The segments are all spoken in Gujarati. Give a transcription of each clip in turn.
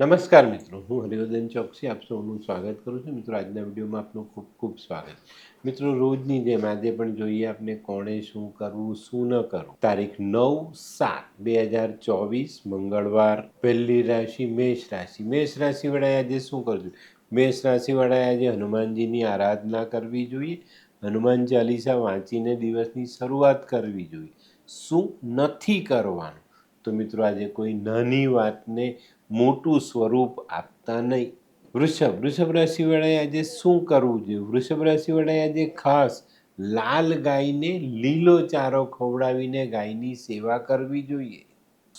નમસ્કાર મિત્રો, હું હરિવર્ધન ચોકસી, આપ સૌનું સ્વાગત કરું છું. મિત્રો, આજના વિડીયોમાં આપનું ખૂબ ખૂબ સ્વાગત. મિત્રો, રોજની જેમ આજે પણ જોઈએ આપણે કોણે શું કરવું, શું ન કરવું. તારીખ નવ સાત બે હજાર ચોવીસ, મંગળવાર, પહેલી રાશિ, મેષ રાશિ. મેષ રાશિવાળાએ આજે શું કરવું? મેષ રાશિવાળાએ આજે હનુમાનજીની આરાધના કરવી જોઈએ. હનુમાન ચાલીસા વાંચીને દિવસની શરૂઆત કરવી જોઈએ. શું નથી કરવાનું? તો મિત્રો, આજે કોઈ નાની વાતને મોટું સ્વરૂપ આપતા નહીં. વૃષભ વૃષભ રાશિવાળાએ આજે શું કરવું જોઈએ? વૃષભ રાશિવાળાએ આજે ખાસ લાલ ગાયને લીલો ચારો ખવડાવીને ગાયની સેવા કરવી જોઈએ.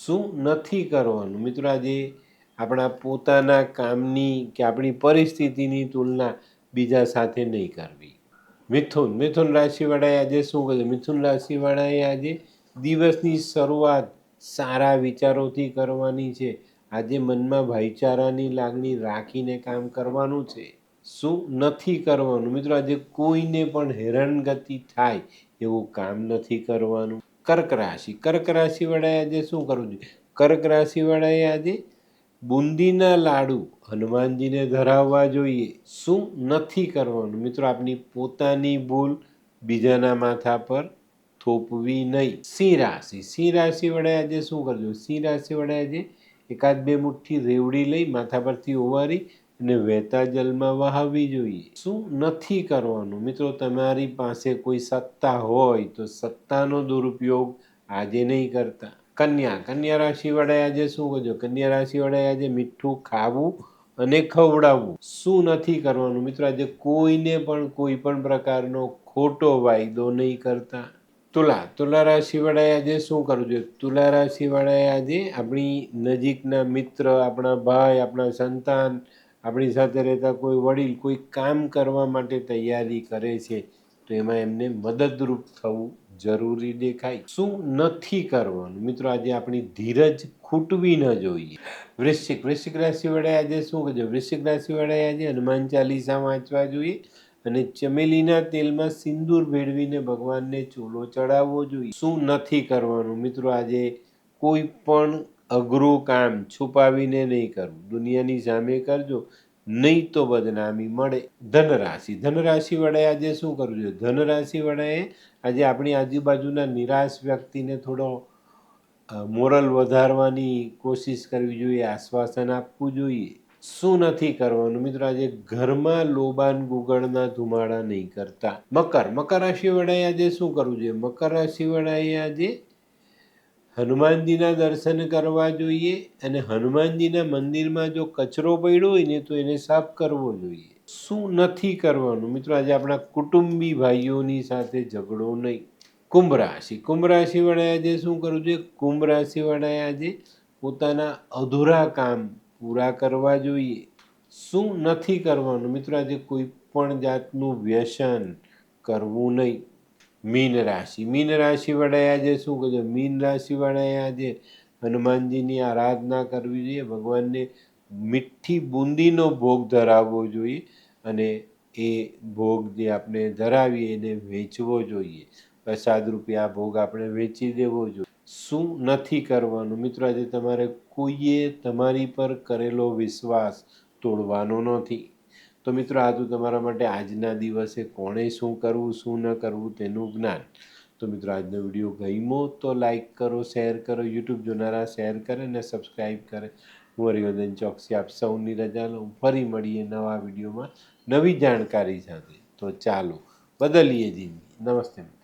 શું નથી કરવાનું? મિત્રો, આજે આપણા પોતાના કામની કે આપણી પરિસ્થિતિની તુલના બીજા સાથે નહીં કરવી. મિથુન મિથુન રાશિવાળાએ આજે શું કર્યું? મિથુન રાશિવાળાએ આજે દિવસની શરૂઆત સારા વિચારોથી કરવાની છે. આજે મનમાં ભાઈચારાની લાગણી રાખીને કામ કરવાનું છે. શું નથી કરવાનું? મિત્રો, આજે કોઈને પણ હેરાનગતિ થાય એવું કામ નથી કરવાનું. કર્ક રાશિ. કર્ક રાશિવાળાએ આજે શું કરવું જોઈએ? કર્ક રાશિવાળાએ આજે બુંદીના લાડુ હનુમાનજીને ધરાવવા જોઈએ. શું નથી કરવાનું? મિત્રો, આપની પોતાની ભૂલ બીજાના માથા પર થોપવી નહીં. સિંહ રાશિ. સિંહ રાશિ આજે શું કરજો સિંહ રાશિ આજે એકાદ બે મુઠ્ઠી રેવડી લઈ માથા પરથી ઓવારી અને વહેતા જલમાં વહાવવી જોઈએ. શું નથી કરવાનું? મિત્રો, તમારી પાસે કોઈ સત્તા હોય તો સત્તાનો દુરુપયોગ આજે નહીં કરતા. કન્યા કન્યા રાશિ વડે આજે શું કરજો કન્યા રાશિ વડે આજે મીઠું ખાવું અને ખવડાવવું. શું નથી કરવાનું? મિત્રો, આજે કોઈને પણ કોઈ પણ પ્રકારનો ખોટો વાયદો નહીં કરતા. તુલા તુલા રાશિ વાળાએ આજે શું કરવું જોઈએ તુલા રાશિ વાળાએ આજે આપણી નજીકના મિત્ર, આપણા ભાઈ, આપણા સંતાન, આપણી સાથે રહેતા કોઈ વડીલ, કોઈ કામ કરવા માટે તૈયારી કરે છે, તો એમાં એમને મદદરૂપ થવું જરૂરી દેખાય. શું નથી કરવાનું? મિત્રો, આજે આપણી ધીરજ ખૂટવી ન જોઈએ. વૃશ્ચિક વૃશ્ચિક રાશિ વડે આજે શું કરજો વૃશ્ચિક રાશિ વડે આજે હનુમાન ચાલીસા વાંચવા જોઈએ અને ચમેલીના તેલમાં સિંદૂર ભેળવીને ભગવાનને ચૂલો ચડાવવો જોઈએ. શું નથી કરવાનું? મિત્રો, આજે કોઈ પણ અઘરું કામ છુપાવીને નહીં કરવું. દુનિયાની સામે કરજો, નહીં તો બદનામી મળે. ધનરાશિ. ધનરાશિ વડે આજે શું કરવું જોઈએ? ધનરાશિ વડાએ આજે આપણી આજુબાજુના નિરાશ વ્યક્તિને થોડો મોરલ વધારવાની કોશિશ કરવી જોઈએ, આશ્વાસન આપવું જોઈએ. શું નથી કરવાનું? મિત્રો, આજે ઘરમાં લોબાન ગુગળના ધુમાડા નહીં કરતા. મકર મકર રાશિ વડાએ આજે શું કરવું જોઈએ? મકર રાશિ વડાએ આજે હનુમાનજીના દર્શન કરવા જોઈએ અને હનુમાનજીના મંદિરમાં જો કચરો પડ્યો હોય ને, તો એને સાફ કરવો જોઈએ. શું નથી કરવાનું? મિત્રો, આજે આપણા કુટુંબી ભાઈઓની સાથે ઝઘડો નહીં. કુંભ રાશિ. કુંભ રાશિ વડાએ આજે શું કરવું જોઈએ? કુંભ રાશિ વડાએ આજે પોતાના અધૂરા કામ પૂરા કરવા જોઈએ. શું નથી કરવાનું? મિત્રો, આજે કોઈ પણ જાતનું વ્યસન કરવું નહીં. મીન રાશિ. મીન રાશિવાળાએ આજે શું કરજો મીન રાશિવાળાએ આજે હનુમાનજીની આરાધના કરવી જોઈએ. ભગવાનને મીઠી બુંદીનો ભોગ ધરાવવો જોઈએ અને એ ભોગ જે આપણે ધરાવીએ એને વેચવો જોઈએ. પ્રસાદ રૂપે આ ભોગ આપણે વેચી દેવો જોઈએ. શું નથી કરવાનું? મિત્રો, આજે તમારે કોઈએ તમારી પર કરેલો વિશ્વાસ તોડવાનો નથી. તો મિત્રો, આ તો તમારા માટે આજના દિવસે કોણે શું કરવું, શું ન કરવું તેનું જ્ઞાન. તો મિત્રો, આજનો વીડિયો ગમ્યો તો લાઈક કરો, શેર કરો, યુટ્યુબ જોનારા શેર કરે અને સબસ્ક્રાઈબ કરે. હું હરિવર્ધન ચોકસી આપ સૌની રજા લઉં. ફરી મળીએ નવા વિડીયોમાં નવી જાણકારી સાથે. તો ચાલો, બદલીએ જિંદગી. નમસ્તે